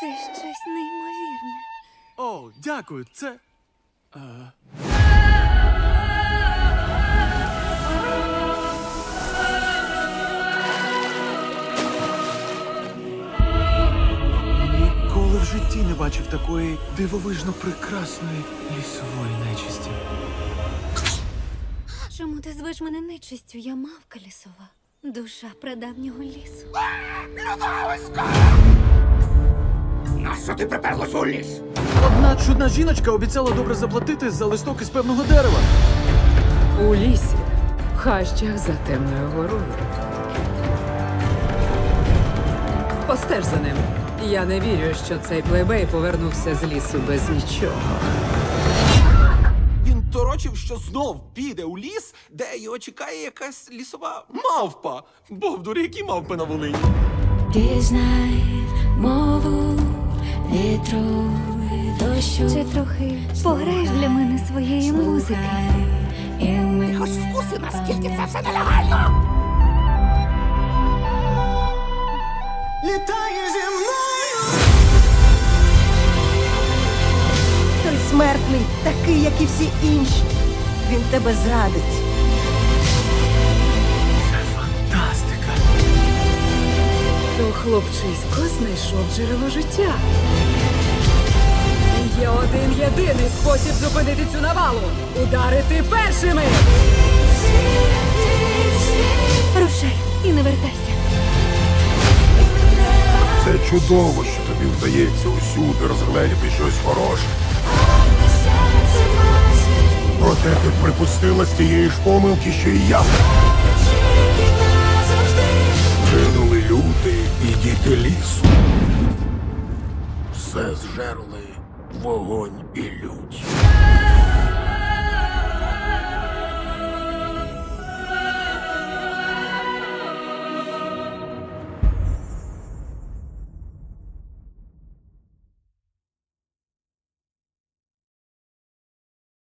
Це щось неймовірне. О, дякую, це. Е... Ніколи в житті не бачив такої дивовижно прекрасної лісової нечисті. Чому ти звеш мене нечистю? Я мавка лісова. Душа прадавнього лісу. Нащо ти приперлась у ліс? Одна чудна жіночка обіцяла добре заплатити за листок із певного дерева. У лісі, в хащах за темною горою. Постеж за ним. Я не вірю, що цей плейбей повернувся з лісу без нічого. Він торочив, що знов піде у ліс, де його чекає якась лісова мавпа. Бовдури, які мавпи на Волині. Дізнай мову вітру і дощу. Чи трохи пограєш для мене своєї музики? І ми Хоч в курсі, наскільки це все нелегально. Літає зі мною. Той смертний, такий, як і всі інші. Він тебе зрадить. Хлопчисько знайшов джерело життя. І є один єдиний спосіб зупинити цю навалу ударити першими. Рушай і не вертайся. Це чудово, що тобі вдається усюди розгледіти щось хороше. Проте ти припустила з тієї ж помилки, що і я. І лісу. Все зжерли вогонь і лють.